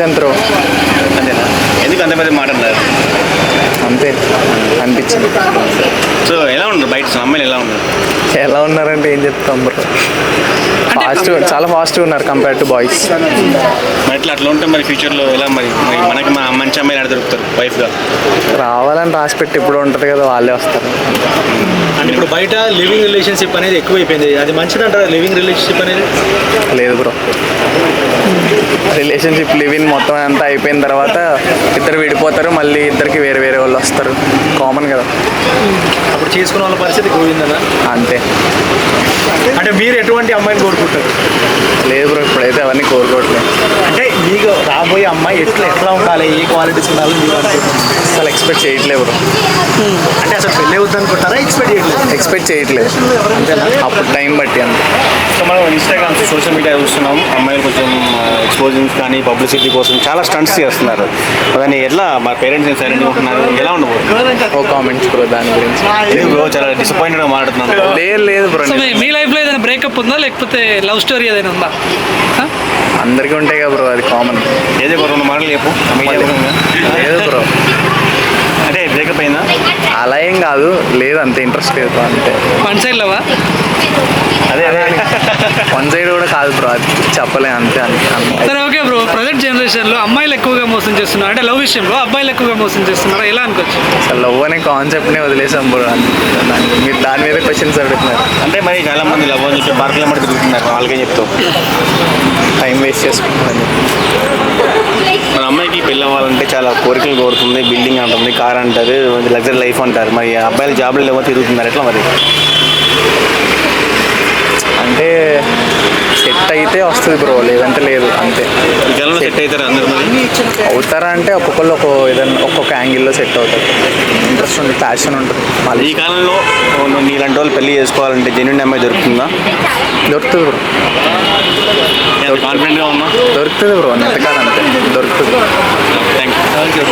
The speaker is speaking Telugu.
And throw. అంతేనా? ఎందుకు అంత పెద్ద మాట అన్నారు? అంతే అనిపించింది. సో ఎలా ఉండరు బయట? అమ్మాయిలు ఎలా ఉండరు ఎలా ఉన్నారంటే ఏం చెప్తాం బ్రో? ఫాస్ట్ చాలా ఫాస్ట్గా ఉన్నారు కంపేర్ టు బాయ్స్. మరి ఇట్లా అట్లా ఉంటే మరి ఫ్యూచర్లో ఎలా మరి? మరి మనకి మా మంచి అమ్మాయిలు ఆడ దొరుకుతారు వైఫ్గా. రావాలని రాసి పెట్టి ఇప్పుడు ఉంటుంది కదా వాళ్ళే వస్తారు. అండ్ ఇప్పుడు బయట లివింగ్ రిలేషన్షిప్ అనేది ఎక్కువైపోయింది. అది మంచిదంటారా లివింగ్ రిలేషన్షిప్ అనేది? లేదు బ్రో. రిలేషన్షిప్ లివింగ్ మొత్తం అంతా అయిపోయిన తర్వాత ఇద్దరు విడిపోతారు మళ్ళీ ఇద్దరికి వేరే వేరే వాళ్ళు వస్తారు. కామన్ కదా. అప్పుడు చేసుకున్న వాళ్ళ పరిస్థితి గోవిందనా అంతే. అంటే మీరు ఎటువంటి అమ్మాయిని కోరుకుంటారు? లేదు బ్రో ఇప్పుడైతే అవన్నీ కోరుకోవట్లేదు అంటే మీకు రాబోయే అమ్మాయి ఎట్లా ఎట్లా ఉండాలి ఏ క్వాలిటీస్ ఉండాలి మీరు అసలు ఎక్స్పెక్ట్ చేయట్లేదు బ్రో. అంటే అసలు పెళ్ళి అవుతుంది అనుకుంటారా ఎక్స్పెక్ట్ చేయట్లేదు ఎక్స్పెక్ట్ చేయట్లేదు అప్పుడు టైం బట్టి అంతే. సో మనం ఇన్స్టాగ్రామ్ సోషల్ మీడియా చూస్తున్నాం. అమ్మాయిలు కొంచెం ఎక్స్పోజింగ్ కానీ పబ్లిసిటీ కోసం చాలా స్టంట్స్ చేస్తున్నారు. దాన్ని ఎట్లా మా పేరెంట్స్ ఉంటున్నారు? ఎలా ఉండవు ఓ కామెంట్స్ బ్రో దాని గురించి. ఎందుకు బ్రో చాలా డిసప్పాయింటెడ్గా మాట్లాడుతున్నాను. లేదు లేదు బ్రో సో మీ- మీ లైఫ్లో ఏదైనా బ్రేకప్ ఉందా? లేకపోతే లవ్ స్టోరీ ఏదైనా ఉందా? ఆ? అందరికీ ఉంటాయి కదా బ్రో అది కామన్ ఏదో ఒక రెండు మాటలు చెప్పు. లేదు బ్రో. అంటే బ్రేకప్ అయిందా? అలా ఏం కాదు లేదు అంతే ఇంట్రెస్ట్ లేదు bro, అంతే. వన్ సైడ్ లవా అదే అదే. వన్ సైడ్ కూడా కాదు బ్రో అది చెప్పలేం అంతే అంతే. అంతే. సరే ఓకే బ్రో జనరేషన్లో అమ్మాయిలు ఎక్కువగా మోసం చేస్తున్నారు. అంటే లవ్ విషయంలో అబ్బాయిలు ఎక్కువగా మోసం చేస్తున్నారు? ఎలా అనుకోవచ్చు? అసలు లవ్ అనే కాన్సెప్ట్నే వదిలేసాం బ్రో. మీరు దాని మీద క్వశ్చన్స్ అడుగుతున్నారు. అంటే మరి చాలా మంది లవ్ అని చెప్పి పార్కుల మట్టి తిరుగుతున్నారు. వాళ్ళకే చెప్తావు టైం వేస్ట్ చేసుకుంటున్నాను మన అమ్మాయికి పెళ్ళి అవ్వాలంటే చాలా కోరికలు కోరుతుంది. బిల్డింగ్ అంటుంది కార్ అంటారు లగ్జరీ లైఫ్ అంటారు. మరి అబ్బాయిలు జాబ్లు లేవో తిరుగుతున్నారు. ఎట్లా మరి? అంటే సెట్ అయితే వస్తుంది బ్రో లేదంటే లేదు అంతే. సెట్ అవుతారు అందరు అవుతారా అంటే ఒక్కొక్కళ్ళు ఒక ఏదైనా ఒక్కొక్క యాంగిల్లో సెట్ అవుతారు. ఇంట్రెస్ట్ ఉంటుంది ప్యాషన్ ఉంటుంది. మళ్ళీ ఈ కాలంలో నువ్వు నీలాంటి వాళ్ళు పెళ్ళి చేసుకోవాలంటే జెన్యున్ అమ్మాయి దొరుకుతుందా? దొరుకుతుంది బ్రో. కాన్ఫిడెంట్గా ఉన్నా? దొరుకుతుంది బ్రో ఎంతకాలం అంతే. దొరుకుతుంది. Thank you